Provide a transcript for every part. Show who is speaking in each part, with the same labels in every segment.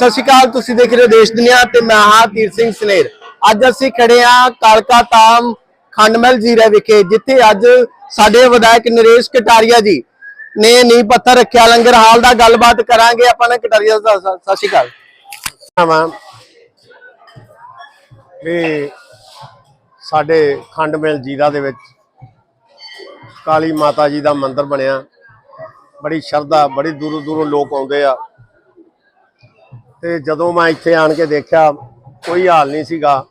Speaker 1: ਸਤਿ ਸ਼੍ਰੀ ਅਕਾਲ, ਤੁਸੀਂ ਦੇਖ ਰਹੇ ਹੋ ਦੇਸ਼ ਦੁਨੀਆ ਤੇ ਮੈਂ ਹਾਂ ਤੀਰ ਸਿੰਘ ਸਨੇਰ। ਅੱਜ ਅਸੀਂ ਖੜੇ ਹਾਂ ਕਾਲਕਾ ਤਾਮ ਖੰਡਮਲ ਜੀਰੇ ਵਿਖੇ, ਜਿੱਥੇ ਅੱਜ ਸਾਡੇ ਵਿਧਾਇਕ ਨਰੇਸ਼ ਕਟਾਰੀਆ ਜੀ ਨੇ ਨੀਂਹ ਪੱਥਰ ਰੱਖਿਆ। ਲੰਗਰ ਹਾਲ ਦਾ ਗੱਲਬਾਤ ਕਰਾਂਗੇ ਆਪਾਂ ਨੇ ਕਟਾਰੀਆ ਦਾ। ਸਤਿ ਸ਼੍ਰੀ ਅਕਾਲ।
Speaker 2: ਹਾਂ ਵੀ ਸਾਡੇ ਖੰਡਮੇਲ ਜੀਰਾ ਦੇ ਵਿੱਚ ਕਾਲੀ ਮਾਤਾ ਜੀ ਦਾ ਮੰਦਿਰ ਬਣਿਆ। ਬੜੀ ਸ਼ਰਧਾ, ਬੜੀ ਦੂਰੋਂ ਦੂਰੋਂ ਲੋਕ ਆਉਂਦੇ ਆ। ਤੇ ਜਦੋਂ ਮੈਂ ਇੱਥੇ ਆਣ ਕੇ ਦੇਖਿਆ, ਕੋਈ ਹਾਲ ਨਹੀਂ ਸੀਗਾ।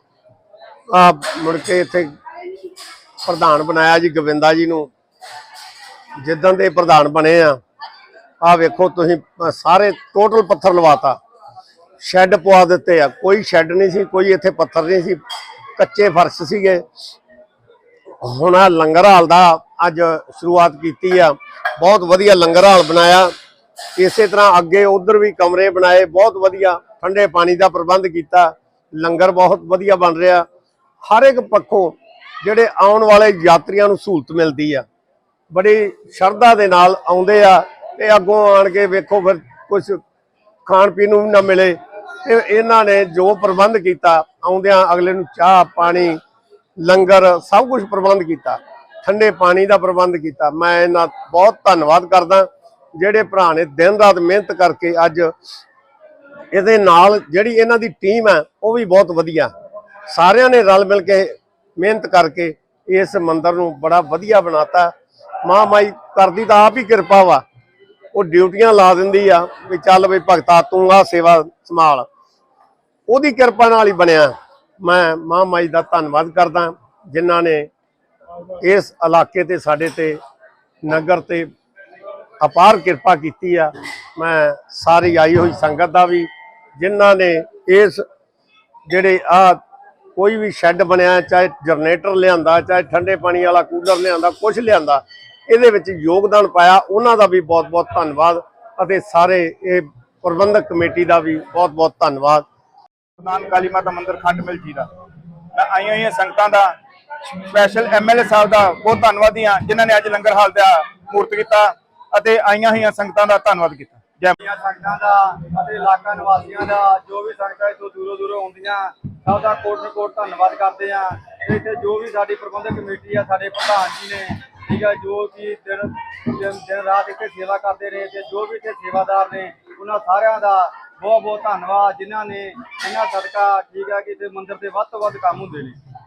Speaker 2: ਆ ਮੁੜ ਕੇ ਇੱਥੇ ਪ੍ਰਧਾਨ ਬਣਾਇਆ ਜੀ, ਗੋਵਿੰਦਾ ਜੀ ਨੂੰ। ਜਿੱਦਾਂ ਦੇ ਪ੍ਰਧਾਨ ਬਣੇ ਆ ਆ ਵੇਖੋ ਤੁਸੀਂ ਸਾਰੇ ਟੋਟਲ ਪੱਥਰ ਲਵਾਤਾ। ਸ਼ੈੱਡ ਪਵਾ ਦਿੱਤੇ ਆ। ਕੋਈ ਸ਼ੈੱਡ ਨਹੀਂ ਸੀ, ਕੋਈ ਇੱਥੇ ਪੱਥਰ ਨਹੀਂ ਸੀ। ਕੱਚੇ ਫਰਸ਼ ਸੀਗੇ। ਹੁਣ ਆ ਲੰਗਰ ਹਾਲ ਦਾ ਅੱਜ ਸ਼ੁਰੂਆਤ ਕੀਤੀ ਆ। ਬਹੁਤ ਵਧੀਆ ਲੰਗਰ ਹਾਲ ਬਣਾਇਆ। ਇਸੇ ਤਰ੍ਹਾਂ ਅੱਗੇ ਉਧਰ ਵੀ ਕਮਰੇ ਬਣਾਏ, ਬਹੁਤ ਵਧੀਆ ਠੰਡੇ ਪਾਣੀ ਦਾ ਪ੍ਰਬੰਧ ਕੀਤਾ, ਲੰਗਰ ਬਹੁਤ ਵਧੀਆ ਬਣ ਰਿਹਾ। ਹਰ ਇੱਕ ਪੱਖੋਂ ਜਿਹੜੇ ਆਉਣ ਵਾਲੇ ਯਾਤਰੀਆਂ ਨੂੰ ਸਹੂਲਤ ਮਿਲਦੀ ਆ। ਬੜੀ ਸ਼ਰਧਾ ਦੇ ਨਾਲ ਆਉਂਦੇ ਆ ਤੇ ਅੱਗੋਂ ਆਣ ਕੇ ਵੇਖੋ ਫਿਰ ਕੁਝ ਖਾਣ ਪੀਣ ਨੂੰ ਵੀ ਨਾ ਮਿਲੇ। ਤੇ ਇਹਨਾਂ ਨੇ ਜੋ ਪ੍ਰਬੰਧ ਕੀਤਾ, ਆਉਂਦਿਆਂ ਅਗਲੇ ਨੂੰ ਚਾਹ, ਪਾਣੀ, ਲੰਗਰ ਸਭ ਕੁਝ ਪ੍ਰਬੰਧ ਕੀਤਾ। ਠੰਡੇ ਪਾਣੀ ਦਾ ਪ੍ਰਬੰਧ ਕੀਤਾ। ਮੈਂ ਇਹਨਾਂ ਬਹੁਤ ਧੰਨਵਾਦ ਕਰਦਾ। ਜਿਹੜੇ ਭਰਾ ਨੇ ਦਿਨ ਰਾਤ ਮਿਹਨਤ ਕਰਕੇ ਅੱਜ ਇਹਦੇ ਨਾਲ ਜਿਹੜੀ ਇਹਨਾਂ ਦੀ ਟੀਮ ਹੈ, ਉਹ ਵੀ ਬਹੁਤ ਵਧੀਆ। ਸਾਰਿਆਂ ਨੇ ਰਲ ਮਿਲ ਕੇ ਮਿਹਨਤ ਕਰਕੇ ਇਸ ਮੰਦਿਰ ਨੂੰ ਬੜਾ ਵਧੀਆ ਬਣਾਤਾ। ਮਾਂ ਮਾਈ ਕਰਦੀ ਤਾਂ ਆਪ ਹੀ ਕਿਰਪਾ ਵਾ। ਉਹ ਡਿਊਟੀਆਂ ਲਾ ਦਿੰਦੀ ਆ ਵੀ ਚੱਲ ਵੀ ਭਗਤਾ ਤੂੰ ਆ ਸੇਵਾ ਸੰਭਾਲ। ਉਹਦੀ ਕਿਰਪਾ ਨਾਲ ਹੀ ਬਣਿਆ। ਮੈਂ ਮਾਂ ਮਾਈ ਦਾ ਧੰਨਵਾਦ ਕਰਦਾ। ਜਿਨ੍ਹਾਂ ਨੇ ਇਸ ਇਲਾਕੇ ਤੇ ਸਾਡੇ ਤੇ ਨਗਰ ਤੇ ਅਪਾਰ ਕਿਰਪਾ ਕੀਤੀ ਆ। ਮੈਂ ਸਾਰੀ ਆਈ ਹੋਈ ਸੰਗਤ ਦਾ ਵੀ, ਜਿਨ੍ਹਾਂ ਨੇ ਇਸ ਜਿਹੜੇ ਆ ਕੋਈ ਵੀ ਸ਼ੈੱਡ ਬਣਿਆ, ਚਾਹੇ ਜਨਰੇਟਰ ਲਿਆਂਦਾ, ਚਾਹੇ ਠੰਡੇ ਪਾਣੀ ਵਾਲਾ ਕੂਲਰ ਲਿਆਂਦਾ ਕੁਝ ਲਿਆਂਦਾ, ਇਹਦੇ ਵਿੱਚ ਯੋਗਦਾਨ ਪਾਇਆ। ਉਹਨਾਂ ਦਾ ਵੀ ਬਹੁਤ-ਬਹੁਤ ਧੰਨਵਾਦ ਅਤੇ ਸਾਰੇ ਇਹ ਪ੍ਰਬੰਧਕ ਕਮੇਟੀ ਦਾ ਵੀ ਬਹੁਤ-ਬਹੁਤ ਧੰਨਵਾਦ।
Speaker 3: ਨਾਮ ਕਾਲੀ ਮਾਤਾ ਮੰਦਿਰ ਖੰਡ ਜੀ ਦਾ। ਮੈਂ ਆਈਆਂ ਹੋਈਆਂ ਸੰਗਤਾਂ ਦਾ, ਸਪੈਸ਼ਲ ਐਮਐਲਏ ਸਾਹਿਬ ਦਾ ਬਹੁਤ ਧੰਨਵਾਦੀ ਹਾਂ, ਜਿਨ੍ਹਾਂ ਨੇ ਅੱਜ ਲੰਗਰ ਹਾਲ ਦਾ ਮੂਰਤ ਕੀਤਾ। ਅਤੇ ਆਈਆਂ ਹੋਈਆਂ ਸੰਗਤਾਂ ਦਾ ਧੰਨਵਾਦ ਕੀਤਾ। ਜੈ
Speaker 4: ਸੰਗਤਾਂ ਦਾ ਅਤੇ ਇਲਾਕਾ ਨਿਵਾਸੀਆਂ ਦਾ, ਜੋ ਵੀ ਸੰਗਤਾਂ ਇੱਥੋਂ ਦੂਰੋਂ ਦੂਰੋਂ ਆਉਂਦੀਆਂ, ਸਭ ਦਾ ਕੋਟ ਕੋਟ ਧੰਨਵਾਦ ਕਰਦੇ ਆ ਇੱਥੇ ਜੋ ਵੀ ਸਾਡੀ ਪ੍ਰਬੰਧਕ ਕਮੇਟੀ ਆ, ਸਾਡੇ ਪ੍ਰਧਾਨ ਜੀ ਨੇ, ਠੀਕ ਆ, ਜੋ ਕਿ ਦਿਨ ਦਿਨ ਰਾਤ ਇੱਥੇ ਸੇਵਾ ਕਰਦੇ ਰਹੇ ਤੇ ਜੋ ਵੀ ਇੱਥੇ ਸੇਵਾਦਾਰ ਨੇ, ਉਹਨਾਂ ਸਾਰਿਆਂ ਦਾ ਬਹੁਤ ਬਹੁਤ ਧੰਨਵਾਦ, ਜਿਨ੍ਹਾਂ ਨੇ ਇਹਨਾਂ ਸਦਕਾ, ਠੀਕ ਆ, ਕਿ ਤੇ ਮੰਦਿਰ ਦੇ ਵੱਧ ਤੋਂ ਵੱਧ ਕੰਮ ਹੁੰਦੇ ਨੇ।